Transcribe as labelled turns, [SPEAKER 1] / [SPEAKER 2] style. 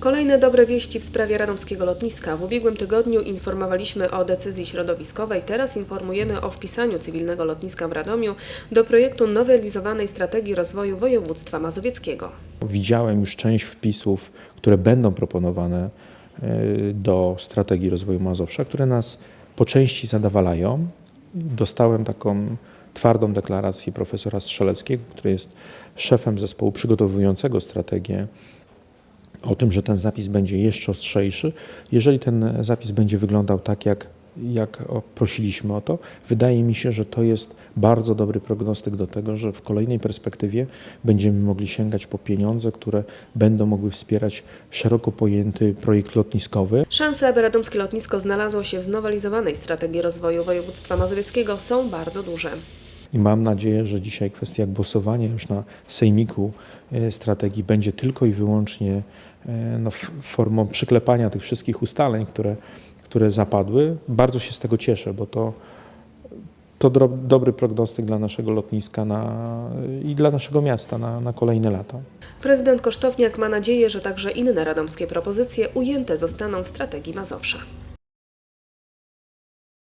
[SPEAKER 1] Kolejne dobre wieści w sprawie radomskiego lotniska. W ubiegłym tygodniu informowaliśmy o decyzji środowiskowej, teraz informujemy o wpisaniu cywilnego lotniska w Radomiu do projektu nowelizowanej strategii rozwoju województwa mazowieckiego.
[SPEAKER 2] Widziałem już część wpisów, które będą proponowane y, do strategii rozwoju Mazowsza, które nas po części zadowalają. Dostałem taką twardą deklarację profesora Strzeleckiego, który jest szefem zespołu przygotowującego strategię o tym, że ten zapis będzie jeszcze ostrzejszy. Jeżeli ten zapis będzie wyglądał tak, jak, jak prosiliśmy o to, wydaje mi się, że to jest bardzo dobry prognostyk do tego, że w kolejnej perspektywie będziemy mogli sięgać po pieniądze, które będą mogły wspierać szeroko pojęty projekt lotniskowy.
[SPEAKER 1] Szanse, aby radomskie lotnisko znalazło się w znowelizowanej strategii rozwoju województwa mazowieckiego są bardzo duże.
[SPEAKER 2] I mam nadzieję, że dzisiaj kwestia głosowania już na sejmiku e, strategii będzie tylko i wyłącznie e, no, formą przyklepania tych wszystkich ustaleń, które, które zapadły. Bardzo się z tego cieszę, bo to, to dobry prognostyk dla naszego lotniska na, i dla naszego miasta na, na kolejne lata.
[SPEAKER 1] Prezydent Kosztowniak ma nadzieję, że także inne radomskie propozycje ujęte zostaną w strategii Mazowsza.